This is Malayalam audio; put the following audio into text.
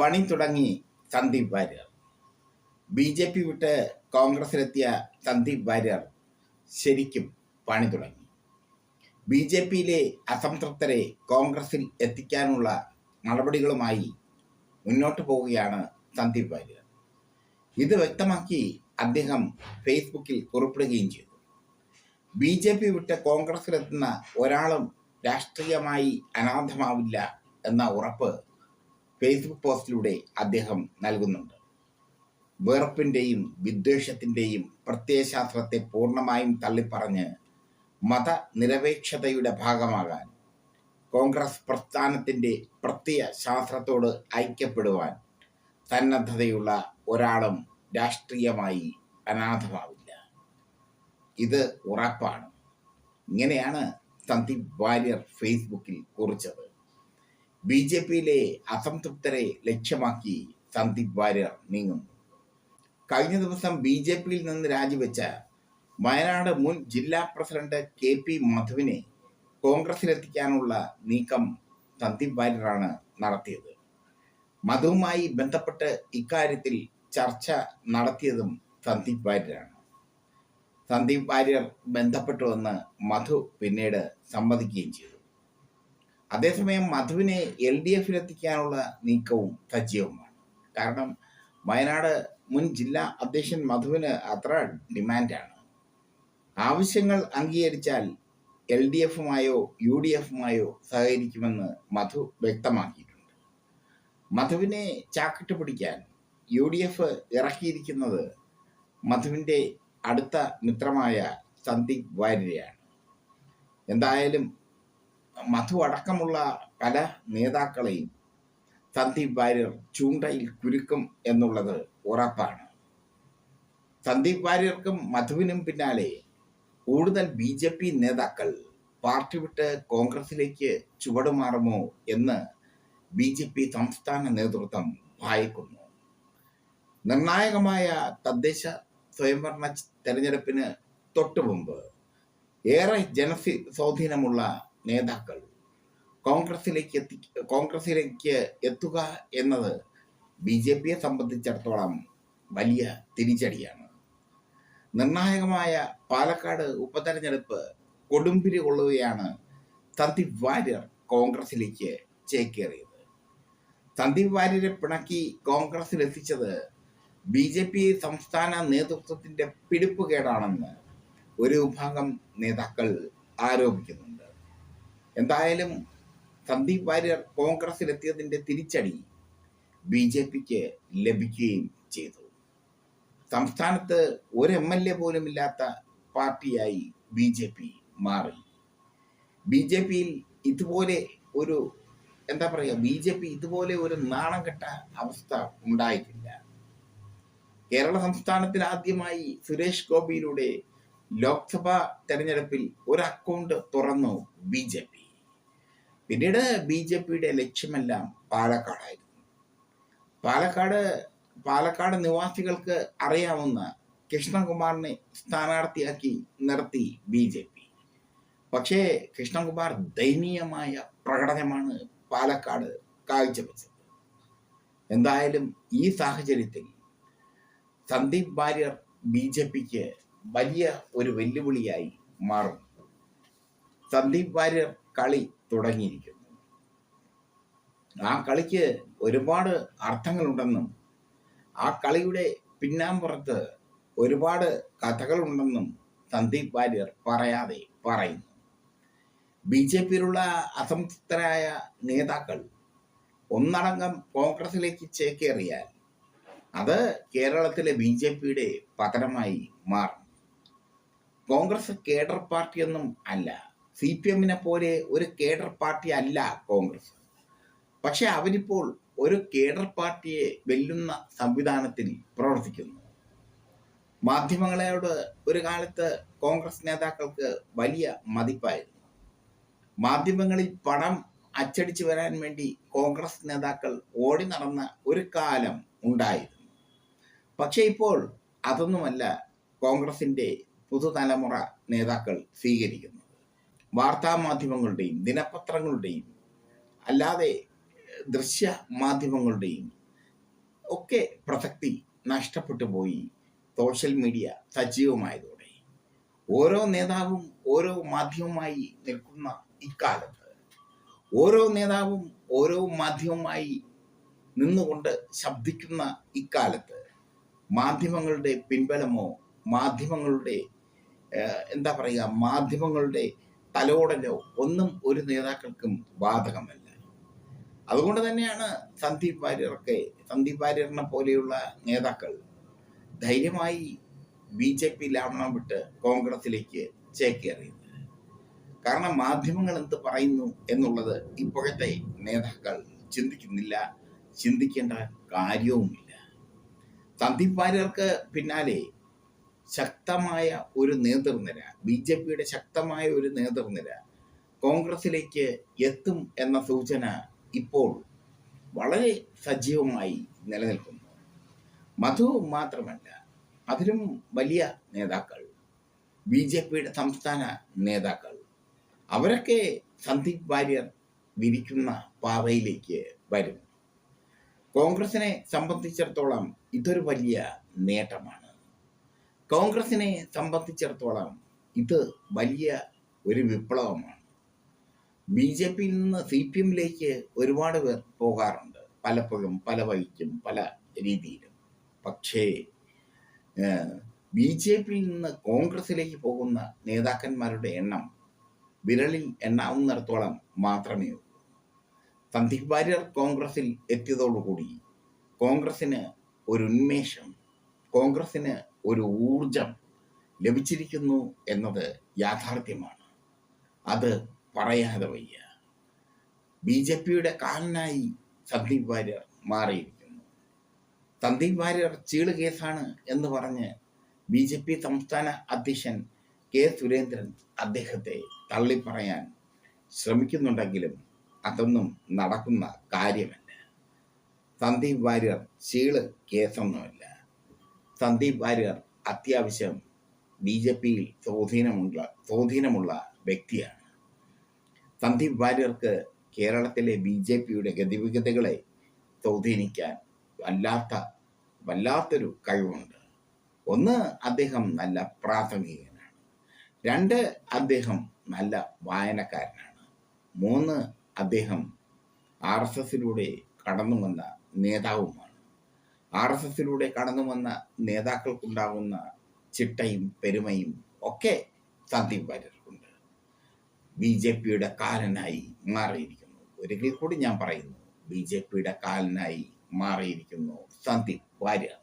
പണി തുടങ്ങി Sandeep Warrier. B J P വിട്ട് കോൺഗ്രസിലെത്തിയ സന്ദീപ് വാര്യർ ശരിക്കും പണി തുടങ്ങി. ബി ജെ പിയിലെ അസംതൃപ്തരെ കോൺഗ്രസിൽ എത്തിക്കാനുള്ള നടപടികളുമായി മുന്നോട്ട് പോവുകയാണ് സന്ദീപ് വാര്യർ. ഇത് വ്യക്തമാക്കി അദ്ദേഹം ഫേസ്ബുക്കിൽ കുറിപ്പിടുകയും ചെയ്തു. ബി ജെ പി വിട്ട് കോൺഗ്രസിലെത്തുന്ന ഒരാളും രാഷ്ട്രീയമായി അനാഥമാവില്ല എന്ന ഉറപ്പ് ഫേസ്ബുക്ക് പോസ്റ്റിലൂടെ അദ്ദേഹം നൽകുന്നുണ്ട്. വെറുപ്പിന്റെയും വിദ്വേഷത്തിന്റെയും പ്രത്യയശാസ്ത്രത്തെ പൂർണമായും തള്ളിപ്പറഞ്ഞ് മതനിരപേക്ഷതയുടെ ഭാഗമാകാൻ കോൺഗ്രസ് പ്രസ്ഥാനത്തിന്റെ പ്രത്യയ ശാസ്ത്രത്തോട് ഐക്യപ്പെടുവാൻ സന്നദ്ധതയുള്ള ഒരാളും രാഷ്ട്രീയമായി അനാഥമാവില്ല. ഇത് ഉറപ്പാണ്. ഇങ്ങനെയാണ് സന്ദീപ് വാര്യർ ഫേസ്ബുക്കിൽ കുറിച്ചത്. ബി ജെ പിയിലെ അസംതൃപ്തരെ ലക്ഷ്യമാക്കി സന്ദീപ് വാര്യർ നീങ്ങുന്നു. കഴിഞ്ഞ ദിവസം ബി ജെ പിയിൽ നിന്ന് രാജിവെച്ച വയനാട് മുൻ ജില്ലാ പ്രസിഡന്റ് കെ പി മാധുവിനെ കോൺഗ്രസിലെത്തിക്കാനുള്ള നീക്കം സന്ദീപ് വാര്യറാണ് നടത്തിയത്. മധുവുമായി ബന്ധപ്പെട്ട് ഇക്കാര്യത്തിൽ ചർച്ച നടത്തിയതും സന്ദീപ് വാര്യരാണ്. സന്ദീപ് വാര്യർ ബന്ധപ്പെട്ടുവെന്ന് മധു പിന്നീട് സമ്മതിക്കുകയും ചെയ്തു. അതേസമയം മധുവിനെ എൽ ഡി എഫിലെത്തിക്കാനുള്ള നീക്കവും സജീവമാണ്. കാരണം വയനാട് മുൻ ജില്ലാ അധ്യക്ഷൻ മധുവിന് അത്ര ഡിമാൻഡാണ്. ആവശ്യങ്ങൾ അംഗീകരിച്ചാൽ എൽ ഡി എഫുമായോ യു ഡി എഫുമായോ സഹകരിക്കുമെന്ന് മധു വ്യക്തമാക്കിയിട്ടുണ്ട്. മധുവിനെ ചാക്കിട്ട് പിടിക്കാൻ യു ഡി എഫ് ഇറക്കിയിരിക്കുന്നത് മധുവിന്റെ അടുത്ത മിത്രമായ സന്ദീപ് വാര്യയാണ് എന്തായാലും മധു അടക്കമുള്ള പല നേതാക്കളെയും സന്ദീപ് വാര്യർ ചൂണ്ടയിൽ കുരുക്കും എന്നുള്ളത് ഉറപ്പാണ്. സന്ദീപ് വാര്യർക്കും മധുവിനും പിന്നാലെ കൂടുതൽ ബി ജെ പി നേതാക്കൾ പാർട്ടി വിട്ട് കോൺഗ്രസിലേക്ക് ചുവടുമാറുമോ എന്ന് ബി ജെ പി സംസ്ഥാന നേതൃത്വം ഭയക്കുന്നു. നിർണായകമായ തദ്ദേശ സ്വയംഭരണ തെരഞ്ഞെടുപ്പിന് തൊട്ടുമുമ്പ് ഏറെ ജനസി സ്വാധീനമുള്ള നേതാക്കൾ. കോൺഗ്രസിലേക്ക് എത്തി കോൺഗ്രസിലേക്ക് എത്തുക എന്നത് ബി ജെ പിയെ സംബന്ധിച്ചിടത്തോളം വലിയ തിരിച്ചടിയാണ്. നിർണായകമായ പാലക്കാട് ഉപതെരഞ്ഞെടുപ്പ് കൊടുമ്പിരി കൊള്ളുകയാണ് സന്ദീപ് വാര്യർ കോൺഗ്രസിലേക്ക് ചേക്കേറിയത്. സന്ദീപ് വാര്യരെ പിണക്കി കോൺഗ്രസിൽ എത്തിച്ചത് ബി ജെ പി സംസ്ഥാന നേതൃത്വത്തിന്റെ പിടിപ്പുകേടാണെന്ന് ഒരു വിഭാഗം നേതാക്കൾ ആരോപിക്കുന്നുണ്ട്. എന്തായാലും സന്ദീപ് വാര്യർ കോൺഗ്രസിലെത്തിയതിന്റെ തിരിച്ചടി ബി ജെ പിക്ക് ലഭിക്കുകയും ചെയ്തു. സംസ്ഥാനത്ത് ഒരു എം എൽ എ പോലും ഇല്ലാത്ത പാർട്ടിയായി ബി ജെ പി മാറി. ബി ജെ പിയിൽ ഇതുപോലെ ഒരു എന്താ പറയുക ബി ജെ പി ഇതുപോലെ ഒരു നാണം കെട്ട അവസ്ഥ ഉണ്ടായിട്ടില്ല. കേരള സംസ്ഥാനത്തിൽ ആദ്യമായി സുരേഷ് ഗോപിയിലൂടെ ലോക്സഭാ തെരഞ്ഞെടുപ്പിൽ ഒരു അക്കൗണ്ട് തുറന്നു ബി ജെ പി. പിന്നീട് ബി ജെ പിയുടെ ലക്ഷ്യമെല്ലാം പാലക്കാടായിരുന്നു. പാലക്കാട് പാലക്കാട് നിവാസികൾക്ക് അറിയാവുന്ന കൃഷ്ണകുമാറിനെ സ്ഥാനാർത്ഥിയാക്കി നിർത്തി ബി ജെ പി. പക്ഷേ കൃഷ്ണകുമാർ ദയനീയമായ പ്രകടനമാണ് പാലക്കാട് കാഴ്ചവെച്ചത്. എന്തായാലും ഈ സാഹചര്യത്തിൽ സന്ദീപ് വാര്യർ ബി ജെ പിക്ക് വലിയ ഒരു വെല്ലുവിളിയായി മാറും. സന്ദീപ് വാര്യർ കളി തുടങ്ങിയിരിക്കുന്നു. ആ കളിക്ക് ഒരുപാട് അർത്ഥങ്ങളുണ്ടെന്നും ആ കളിയുടെ പിന്നാമ്പുറത്ത് ഒരുപാട് കഥകളുണ്ടെന്നും സന്ദീപ് വാര്യർ പറയാതെ പറയുന്നു. ബി ജെ പിയിലുള്ള അസംതൃപ്തരായ നേതാക്കൾ ഒന്നടങ്കം കോൺഗ്രസിലേക്ക് ചേക്കേറിയാൽ അത് കേരളത്തിലെ ബി ജെ പിയുടെ പതനമായി മാറും. കോൺഗ്രസ് കേഡർ പാർട്ടിയൊന്നും അല്ല. സി പി എമ്മിനെ പോലെ ഒരു കേഡർ പാർട്ടി അല്ല കോൺഗ്രസ്. പക്ഷെ അവരിപ്പോൾ ഒരു കേഡർ പാർട്ടിയെ വെല്ലുന്ന സംവിധാനത്തിൽ പ്രവർത്തിക്കുന്നു. മാധ്യമങ്ങളോട് ഒരു കാലത്ത് കോൺഗ്രസ് നേതാക്കൾക്ക് വലിയ മതിപ്പായിരുന്നു. മാധ്യമങ്ങളിൽ പണം അച്ചടിച്ചു വരാൻ വേണ്ടി കോൺഗ്രസ് നേതാക്കൾ ഓടി നടന്ന ഒരു കാലം ഉണ്ടായിരുന്നു. പക്ഷേ ഇപ്പോൾ അതൊന്നുമല്ല കോൺഗ്രസിന്റെ പുതുതലമുറ നേതാക്കൾ സ്വീകരിക്കുന്നത്. വാർത്താ മാധ്യമങ്ങളുടെയും ദിനപത്രങ്ങളുടെയും അല്ലാതെ ദൃശ്യ മാധ്യമങ്ങളുടെയും ഒക്കെ പ്രസക്തി നഷ്ടപ്പെട്ടു പോയി സോഷ്യൽ മീഡിയ സജീവമായതോടെ. ഓരോ നേതാവും ഓരോ മാധ്യമമായി നിൽക്കുന്ന ഇക്കാലത്ത് ഓരോ നേതാവും ഓരോ മാധ്യമമായി നിന്നുകൊണ്ട് ശബ്ദിക്കുന്ന ഇക്കാലത്ത് മാധ്യമങ്ങളുടെ പിൻബലമോ മാധ്യമങ്ങളുടെ എന്താ പറയുക മാധ്യമങ്ങളുടെ തലോടലോ ഒന്നും ഒരു നേതാക്കൾക്കും ബാധകമല്ല. അതുകൊണ്ട് തന്നെയാണ് സന്ദീപ് വാര്യറൊക്കെ സന്ദീപ് വാര്യറിനെ പോലെയുള്ള നേതാക്കൾ ധൈര്യമായി ബി ജെ പി ലാവണം വിട്ട് കോൺഗ്രസിലേക്ക് ചേക്കേറിയത്. കാരണം മാധ്യമങ്ങൾ എന്ത് പറയുന്നു എന്നുള്ളത് ഇപ്പോഴത്തെ നേതാക്കൾ ചിന്തിക്കുന്നില്ല ചിന്തിക്കേണ്ട കാര്യവുമില്ല. സന്ദീപ് വാര്യർക്ക് പിന്നാലെ ശക്തമായ ഒരു നേതൃനിര ബി ജെ പിയുടെ ശക്തമായ ഒരു നേതൃനിര കോൺഗ്രസിലേക്ക് എത്തും എന്ന സൂചന ഇപ്പോൾ വളരെ സജീവമായി നിലനിൽക്കുന്നു. മധു മാത്രമല്ല അതിലും വലിയ നേതാക്കൾ ബി ജെ പിയുടെ സംസ്ഥാന നേതാക്കൾ അവരൊക്കെ സന്ദീപ് വാര്യർ വിരിക്കുന്ന പാതയിലേക്ക് വരും. കോൺഗ്രസിനെ സംബന്ധിച്ചിടത്തോളം ഇതൊരു വലിയ നേട്ടമാണ്. കോൺഗ്രസിനെ സംബന്ധിച്ചിടത്തോളം ഇത് വലിയ ഒരു വിപ്ലവമാണ്. ബി ജെ പിയിൽ നിന്ന് സി പി എമ്മിലേക്ക് ഒരുപാട് പേർ പോകാറുണ്ട്. പലപ്പോഴും പല വഴിക്കും പല രീതിയിലും. പക്ഷേ ബി ജെ പിയിൽ നിന്ന് കോൺഗ്രസിലേക്ക് പോകുന്ന നേതാക്കന്മാരുടെ എണ്ണം വിരളിൽ എണ്ണാവുന്നിടത്തോളം മാത്രമേ ഉള്ളൂ. സന്ദീപ് വാര്യർ കോൺഗ്രസിൽ എത്തിയതോടുകൂടി കോൺഗ്രസിന് ഒരു ഉന്മേഷം കോൺഗ്രസിന് ഒരു ഊർജം ലഭിച്ചിരിക്കുന്നു എന്നത് യാഥാർത്ഥ്യമാണ്. അത് പറയാതെ വയ്യ. ബി ജെ പിയുടെ കാലനായി സന്ദീപ് വാര്യർ മാറിയിരിക്കുന്നു. സന്ദീപ് വാര്യർ ചീൾ കേസാണ് എന്ന് പറഞ്ഞ് ബി ജെ പി സംസ്ഥാന അധ്യക്ഷൻ കെ സുരേന്ദ്രൻ അദ്ദേഹത്തെ തള്ളിപ്പറയാൻ ശ്രമിക്കുന്നുണ്ടെങ്കിലും അതൊന്നും നടക്കുന്ന കാര്യമല്ല. സന്ദീപ് വാര്യർ ചീൾ കേസൊന്നുമല്ല. സന്ദീപ് വാര്യർ അത്യാവശ്യം ബി ജെ പിയിൽ സ്വാധീനമുള്ള സ്വാധീനമുള്ള വ്യക്തിയാണ്. സന്ദീപ് വാര്യർക്ക് കേരളത്തിലെ ബി ജെ പിയുടെ ഗതിവിഗതികളെ സ്വാധീനിക്കാൻ വല്ലാത്ത വല്ലാത്തൊരു കഴിവുണ്ട്. ഒന്ന് അദ്ദേഹം നല്ല പ്രാഥമികനാണ്. രണ്ട് അദ്ദേഹം നല്ല വായനക്കാരനാണ്. മൂന്ന് അദ്ദേഹം ആർ എസ് എസിലൂടെ കടന്നു വന്ന നേതാവുമാണ്. ആർ എസ് എസിലൂടെ കടന്നു വന്ന നേതാക്കൾക്കുണ്ടാകുന്ന ചിട്ടയും പെരുമയും ഒക്കെ സന്ദീപ് വാര്യർക്കുണ്ട്. ബി ജെ പിയുടെ കാലനായി മാറിയിരിക്കുന്നു. ഒരിക്കൽ കൂടി ഞാൻ പറയുന്നു ബി ജെ പിയുടെ കാലനായി മാറിയിരിക്കുന്നു സന്ദീപ് വാര്യർ.